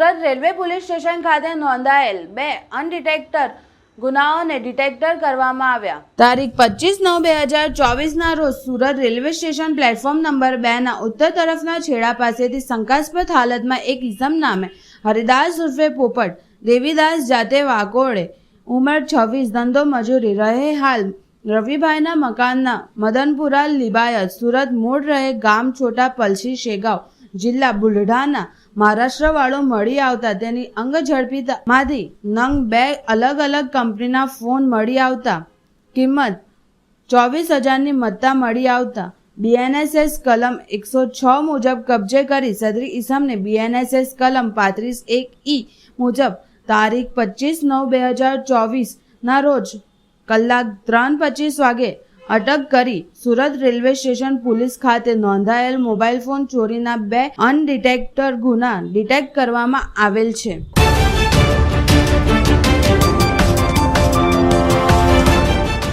Railway police station ખાતે નોંધાયેલ બે અનડિટેક્ટર ગુનાઓને ડિટેક્ટર કરવામાં આવ્યા. તારીખ પચીસ નવ બે હજાર ચોવીસના રોજ Surat railway station platform number બેના ઉત્તર તરફના છેડા પાસેથી શંકાસ્પદ હાલતમાં એક ઇસમ નામે હરિદાસ ઉર્ફે પોપટ, દેવીદાસ જાતે વાકોડે ઉંમર છવ્વીસ, ધંધો મજૂરી, રહે હાલ રવિભાઈના મકાનના મદનપુરા, લિબાયત, સુરત મૂળ રહે ગામ, છોટા, પલસી, શેગાવ જિલ્લા બુલઢાના મહારાષ્ટ્રવાળો મળી આવતા તેની અંગ ઝડપીમાંથી નંગ બે અલગ અલગ કંપનીના ફોન મળી આવતા. કિંમત ચોવીસ હજારની મત્તા મળી આવતા. બીએનએસએસ કલમ એકસો છ મુજબ કબજે કરી સદરી ઇસમને બીએનએસએસ કલમ પાંત્રીસ એક ઈ મુજબ તારીખ પચીસ નવ બે હજાર ચોવીસના રોજ કલાક ત્રણ પચીસ વાગે અટક કરી સુરત રેલવે સ્ટેશન પોલીસ ખાતે નોંધાયેલ મોબાઈલ ફોન ચોરીના બે અનડિટેક્ટર ગુના ડિટેક્ટ કરવામાં આવેલ છે.